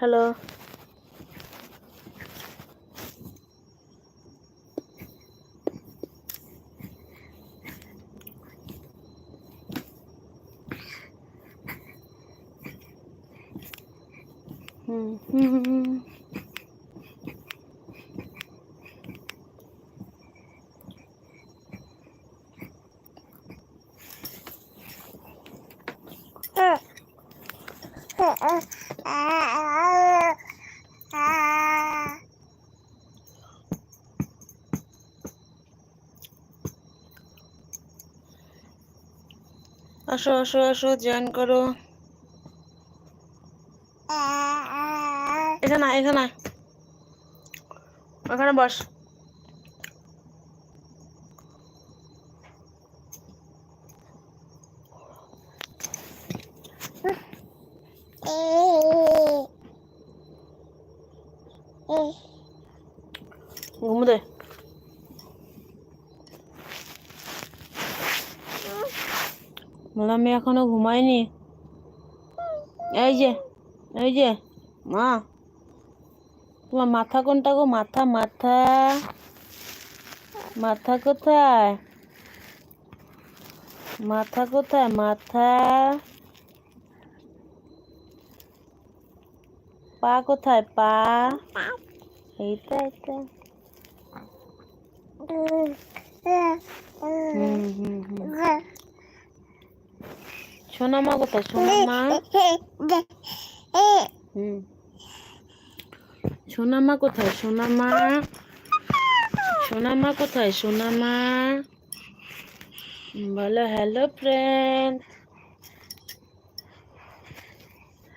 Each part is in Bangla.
hello hello Ah, ah, ah. ah. আসো আসো আসো জয়েন করো। এখানে এখানে। ওখানে বস। ঘুমু দে বললাম আমি এখনও ঘুমাইনি। এই যে এই যে মা তোমার মাথা কোনটা গো? মাথা মাথা মাথা কোথায়? মাথা কোথায়? মাথা পা কোথায়? পা এইটা এইটা। হুম হুম হুম। সোনা মা কোথায় সোনা মা হুম সোনা মা কোথায় সোনা মা সোনা মা কোথায় সোনা মা বলো হ্যালো ফ্রেন্ড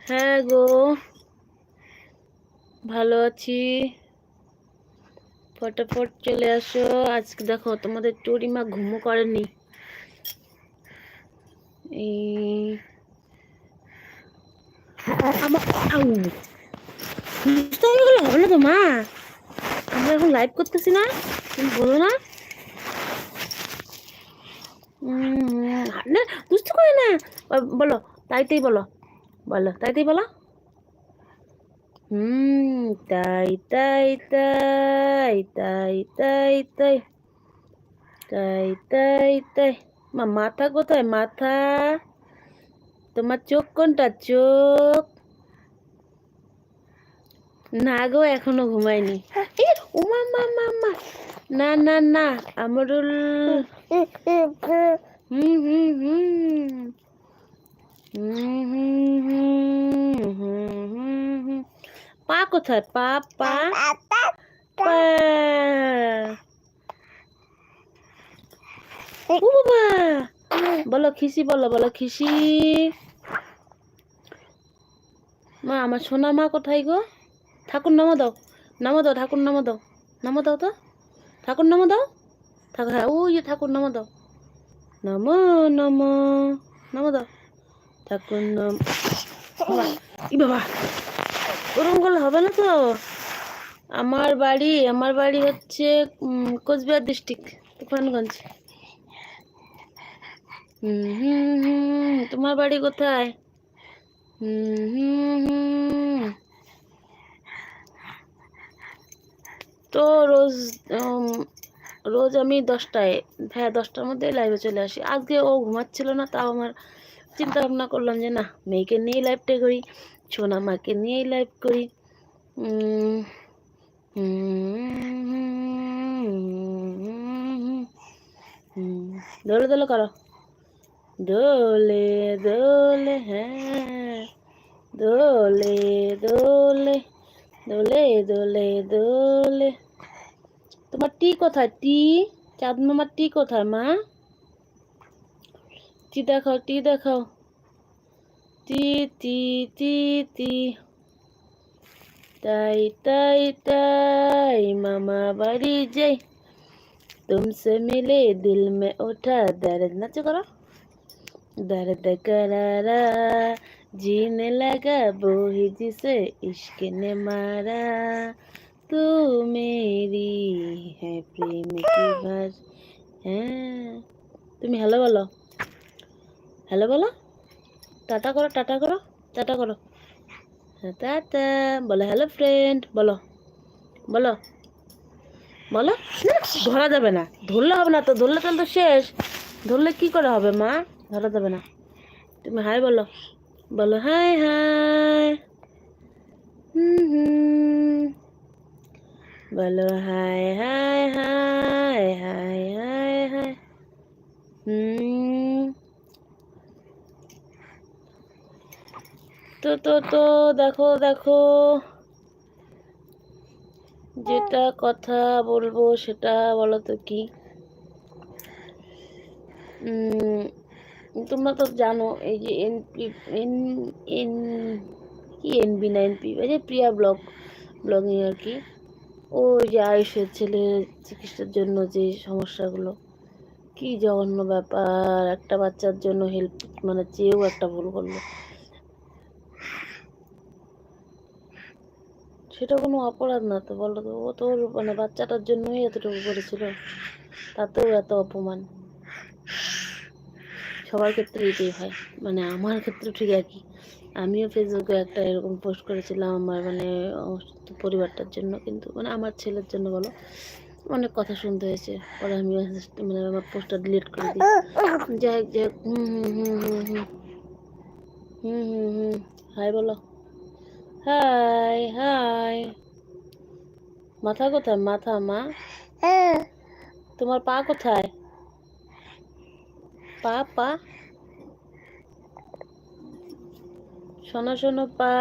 হ্যাঁ গো ভালো আছি ফটাফট চলে আসো আজকে দেখো তোমাদের টুরিমা ঘুমো করেনি এই আমার আউ দুষ্ট গেলে হবে না তো মা আমরা এখন লাইভ করতেছি না তুমি বলো না না দুষ্ট করে না বলো তাইতেই বলো বলো তাইতেই বলো হুম তাই তাই তাই তাই তাই তাই তাই তাই তাই মা মাথা কোথায়? মাথা? তোমার চোখ কোনটা? চোখ? না গো এখনও ঘুমায়নি। উমা মা মা না না না আমরুল। হুম হুম হুম। পা কোথায়? পা পা। পা। বলো খিসি, বলো বলো খিসি। মা, আমার সোনা মা কোথায় গো? ঠাকুর নামো দাও নামো দাও, ঠাকুর নামো দাও। নামো দাও তো। ঠাকুর নামো দাও। ঠাকুর হ্যাঁ ওই ঠাকুর নামো দাও। নমো নমো, নামো দাও। ঠাকুর নাম ই বাবা ওরকম করলে হবে না তো? আমার বাড়ি আমার বাড়ি হচ্ছে কোচবিহার ডিস্ট্রিক্ট তুফানগঞ্জ। হুম হুম হুম তোমার বাড়ি কোথায়? হুম হুম হুম তো রোজ রোজ আমি দশটায় হ্যাঁ দশটার মধ্যে লাইভে চলে আসি। আজকে ও ঘুমাচ্ছিল না, তাও আমার চিন্তা ভাবনা করলাম যে, না, মেয়েকে নিয়ে লাইভটা করি, সোনা মাকে নিয়েই লাইভ করি। দোলে দোলে করো। দোলে দোলে হ্যাঁ দোলে দোলে দোলে দোলে দোলে তোমার টি কোথায় টি চাঁদ মামার টি কোথায় মা টি দেখাও টি দেখাও টি টি টি টি তাই তাই তাই মামা বাড়ি যাই तुमसे मिले दिल में उठा दर्द नाचो करो दर्द करारा जीने लगा वो ही जिसे इश्क ने मारा तू मेरी है प्रेम की भर হ্যাঁ তুমি হ্যালো বলো হ্যালো বলো টাটা করো টাটা করো টাটা করো টাটা বলো হ্যালো ফ্রেন্ড বলো বলো বলো না, ধরা যাবে না ধরলে হবে না তো ধরলে তাহলে তো শেষ ধরলে কি করে হবে মা ধরা যাবে না। তুমি হাই বলো। বলো হাই হাই। বলো hi hi hi hi hi hi. তো তো তো, দেখো দেখো। যেটা কথা বলব সেটা বলো তো কি? তোমরা তো জানো এই যে এনপি এন এন কি এনবি না এনপি এই যে প্রিয়া ব্লগ, ব্লগিং আর কি। ওই যে আয়ুষের ছেলের চিকিৎসার জন্য যে সমস্যাগুলো, কি জঘন্য ব্যাপার, একটা বাচ্চার জন্য হেল্প মানে চেয়েও একটা ভুল করল। সেটা কোনো অপরাধ না তো, বলো তো। ও তোর মানে বাচ্চাটার জন্যই এতটুকু করেছিল, তাতেও এত অপমান। সবার ক্ষেত্রে এটাই হয়। মানে আমার ক্ষেত্রে ঠিক একই। আমিও ফেসবুকে একটা এরকম পোস্ট করেছিলাম আমার মানে পরিবারটার জন্য। কিন্তু মানে আমার ছেলের জন্য বলো অনেক কথা শুনতে হয়েছে। পরে আমি মানে আমার পোস্টটা ডিলিট করে দিই। যাই হোক যাই হোক হুম হুম হুম হুম হুম হুম হুম হাই বলো। Hi hi. মাথা কোথায়? মাথা মা? হ্যাঁ। তোমার পা কোথায়? পা পা। শোনো শোনো, পা,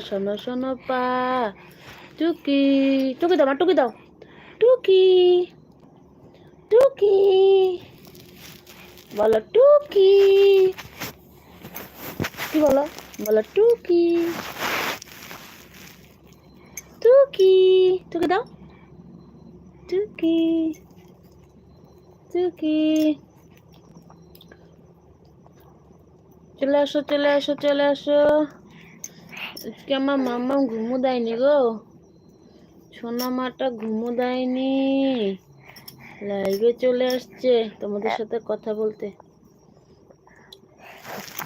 শোনো শোনো, পা। টুকি টুকি দাও টুকি দাও। টুকি টুকি। বলো টুকি। কি বলো? বলো টুকি। টুকি টুকি দাও। টুকি টুকি। চলে আসো চলে আসো চলে আসো। আজকে আমার মাম্মা ঘুমো দেয়নি গো। সোনা মাটা ঘুমো দেয়নি। লাইভে চলে আসছে তোমাদের সাথে কথা বলতে।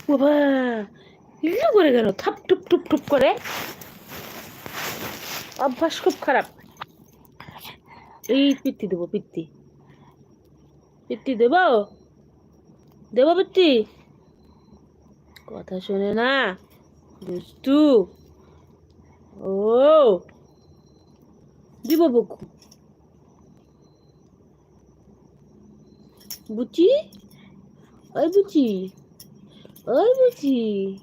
বাবা ইয়ে করে গেল থাপ, টুপ টুপ টুপ করে। অভ্যাস খুব খারাপ। এই পিত্তি দেবো, পিত্তি। পিত্তি দেব? দেব পিত্তি? কথা শোনে না। দুষ্টু। ও। দিব বুচি? ওই বুচি। ওই বুচি।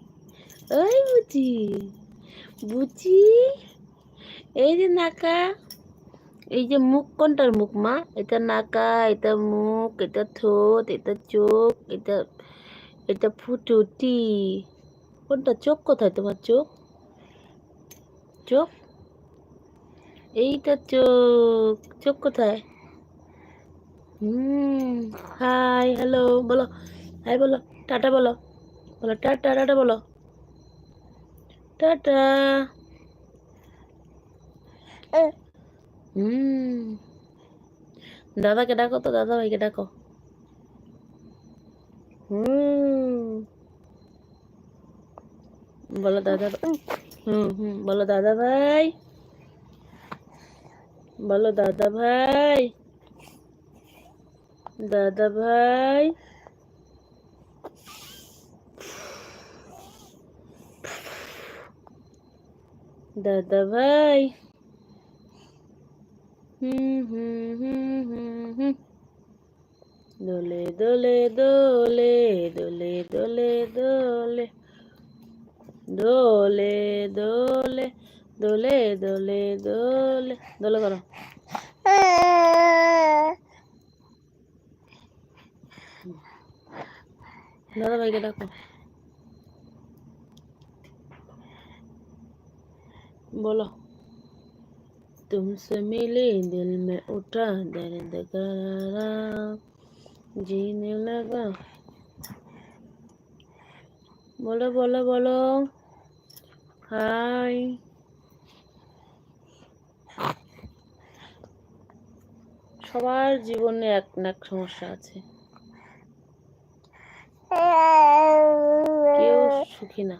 ওই বুচি। বুচি? এই যে নাকা। এই যে মুখ, কোনটার মুখ মা? এটা নাকা, এটা মুখ, এটা ঠোঁট, এটা চোখ, এটা এটা ফুটুটি কোনটা? চোখ কোথায় তোমার চোখ? চোখ? এইটা চোখ। চোখ কোথায়? হুম, হাই, হ্যালো, বলো। হাই, বলো। টাটা বলো। বলো, টাটা টাটা বলো। টাটা। হুম। দাদাকে ডাকো তো দাদা ভাইকে ডাকো। হুম। বলো দাদা হুম হুম, বলো দাদা ভাই। বলো দাদা ভাই। দাদা ভাই। দাদা ভাই। হুম হুম হুম হুম হুম। দোলে দোলে দোলে দোলে দোলে দোলে। দোলে দোলে দোলে দোলে দোলে দোলে করো দাদা ভাইকে ডাকো बोलो तुमसे मिले दिल में उठा दर्द करारा जीने लगा बोलो बोलो बोलो হাই সবার জীবনে এক না এক সমস্যা আছে। কেউ সুখী না।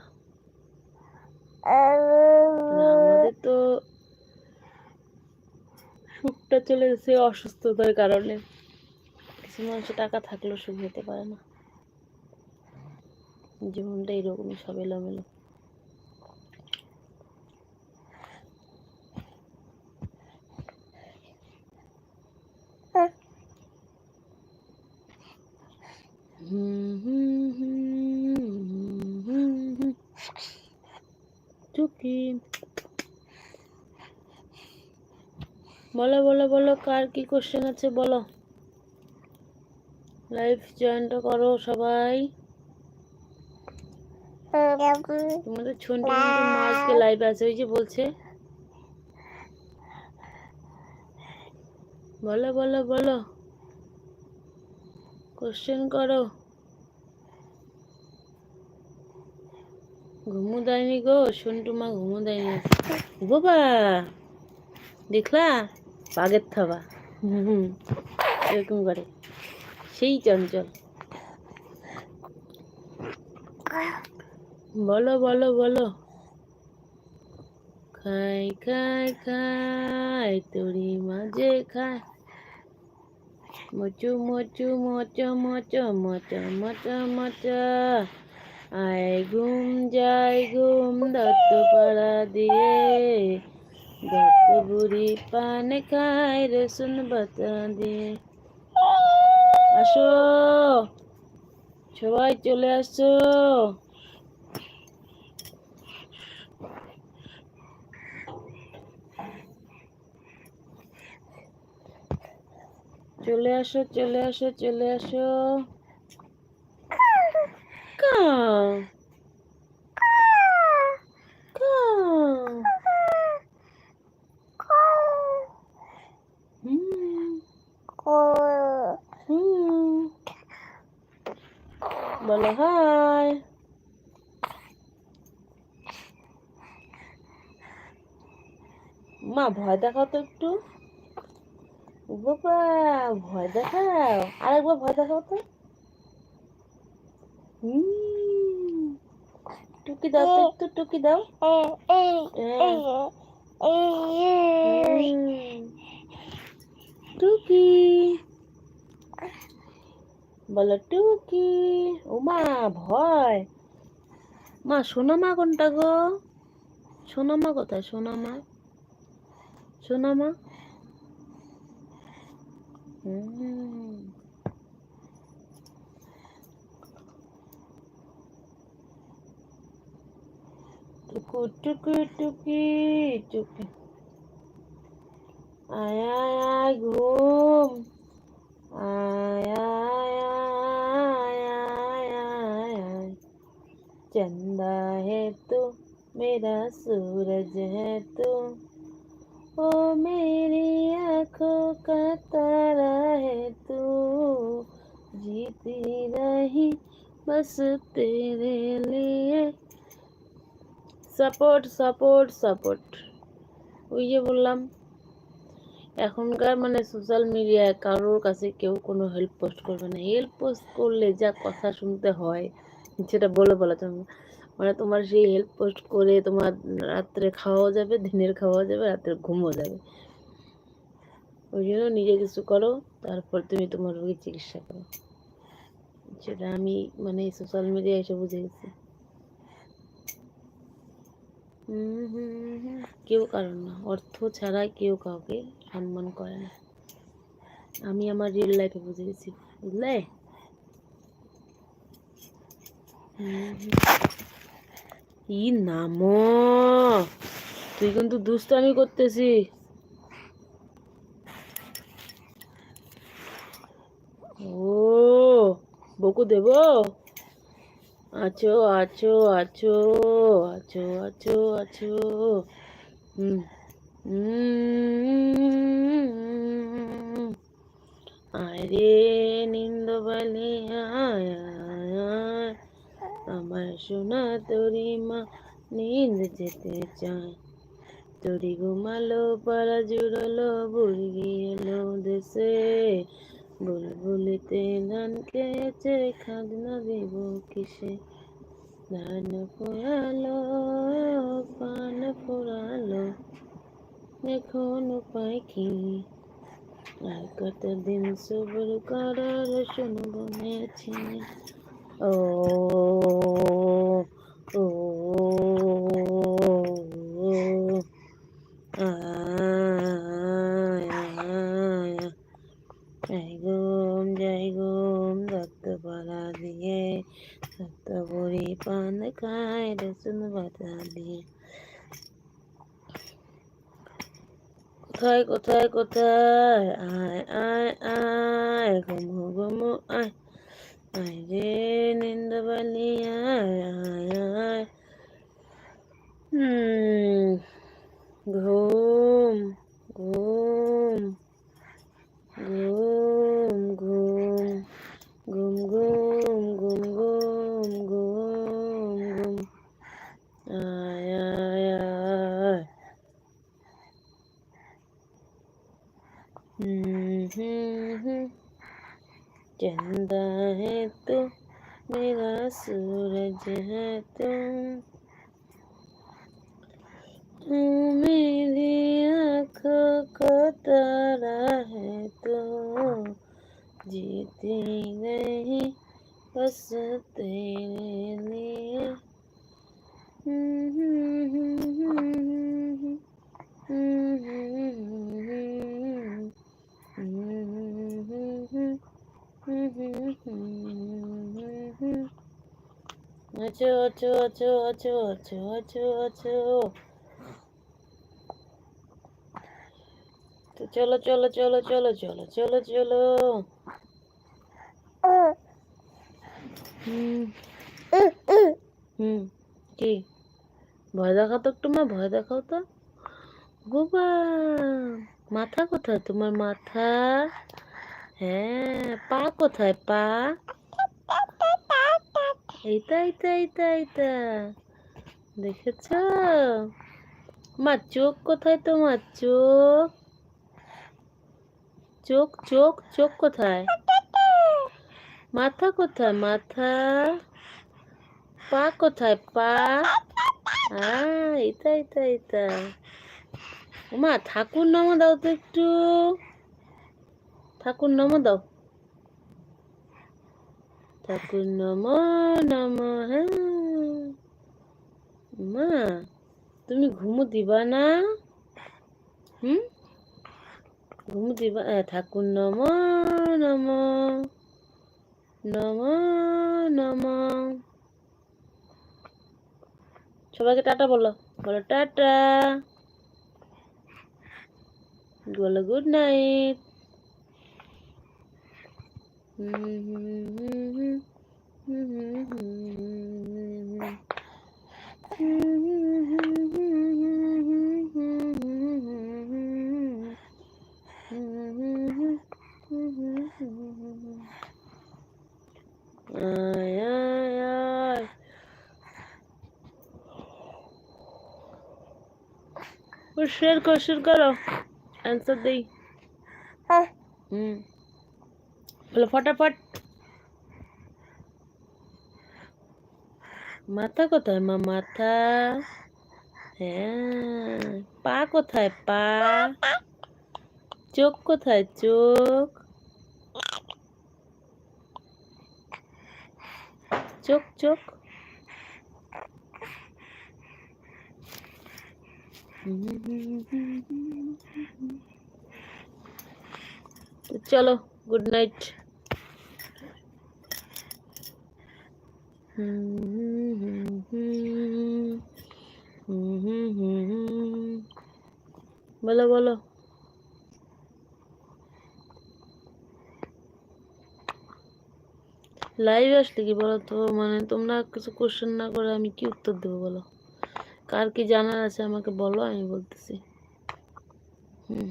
আমাদের তো সুখটা চলে গেছে অসুস্থতার কারণে। কিছু মানুষের টাকা থাকলেও সুখ হতে পারে না। জীবনটা এরকমই সব এলোমেলো। বলো বলো বলো, কার কি কোশ্চেন আছে বলো। লাইভ জয়েনটা করো সবাই। তোমাদের মন্টি আজকে লাইভ আছে, ওই যে বলছে। বলো বলো বলো। কোশ্চেন করো। ঘুমু দেয়নি গো সন্টু মা ঘুমু দেয়নি বাবা! দেখলা? বাঘের থাবা। হুম। এরকম করে। সেই চঞ্চল। বলো বলো বলো। খাই খাই খাই তোরি মাঝে খাই। মচু মচু মচ মচ মচ মচ মচ। আয় ঘুম যায় ঘুম দত্ত পাড়া দিয়ে। দত্ত বুড়ি পান খায় রসুন বাতা দিয়ে আসো সবাই চলে আসো চলে আসো চলে আসো চলে আসো কাও কাও হুম হুম বলো হাই মা ভয় দেখাও তো একটু। বাবা ভয় দেখাও। আরেকবার ভয় দেখাও তো। টুকি দাও একটু, টুকি দাও। টুকি। বলো, টুকি। ও মা, ভয়। মা সোনা মা কোনটা গো? সোনা মা কোথায়? সোনা মা সোনা মা। টুকু টুকু টুকি টুকি আয় আয় আয় ঘুম बस तेरे लिए সাপোর্ট সাপোর্ট সাপোর্ট ওই যে বললাম এখনকার মানে সোশ্যাল মিডিয়ায় কারোর কাছে কেউ কোনো হেল্প পোস্ট করবে না হেল্প পোস্ট করলে যা কথা শুনতে হয় সেটা বলে বলা যাবে না। মানে তোমার সেই হেল্প পোস্ট করে তোমার রাত্রে খাওয়াও যাবে দিনের খাওয়াও যাবে রাত্রে ঘুমও যাবে ওই জন্য নিজে কিছু করো তারপর তুমি তোমার রোগীর চিকিৎসা করো সেটা আমি মানে সোশ্যাল মিডিয়ায় এসে বুঝে গেছি। কেউ কারণ না, অর্থ ছাড়া কেউ কাউকে সম্মান করে না। আমি আমার রিয়েল লাইফে বুঝে গেছি, বুঝলে। ই নামো? তুই কিন্তু দুষ্টামি করতেছি ও বকু দেব? আছো আছো আছো আছো আছো আছো। হুম হুম। আয় রে নিন্দ বালি আমার সোনা তোরি মা নিন্দ যেতে চায়। তোরি ঘুমালো পাড়া জুড়ালো বুড়ি এলো দেশে। বুলবুলিতে ধান খেয়েছে খাজনা দেব কিসে? ধান ফোরালো পান ফোরালো এখন উপায় কি? আর কতদিন সবর করার শুনব মেছি ও ও 怎么？怎么？哎！আছো তো চলো চলো চলো চলো চলো চলো চলো। কি? ভয় দেখাও তো একটু মা, ভয় দেখাও তো। বাবা মাথা কোথায়? তোমার মাথা? হ্যাঁ পা কোথায়, পা? এইটা এইটা এইটা এইটা দেখেছ? মা চোখ কোথায় তোমার চোখ? চোখ চোখ চোখ কোথায়? মাথা কোথায়? মাথা। পা কোথায়? পা। এটা এটা এটা মা, ঠাকুর নামা দাও তো একটু। ঠাকুর নামা দাও। ঠাকুর নম নম মা তুমি ঘুমো দিবা না? হুম? ঘুমো দিবা ঠাকুর নম নম নম নম সবাইকে টাটা বলো বলো টাটা। বলো গুড নাইট শেয়ার করো শেয়ার করো অ্যান্সার দেই হুম বলো, ফটাফট। মাথা কোথায় মা, মাথা? হ্যাঁ পা কোথায়, পা? চোখ কোথায়, চোখ? চোখ চোখ? চলো গুড নাইট বলো বলো। লাইভ আসলে কি বলো তো মানে তোমরা কিছু কোশ্চেন না করে আমি কি উত্তর দেবো বলো? কার কি জানার আছে আমাকে বলো, আমি বলতেছি। হুম,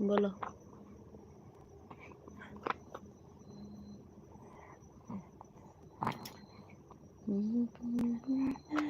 বলো। Mm-hmm.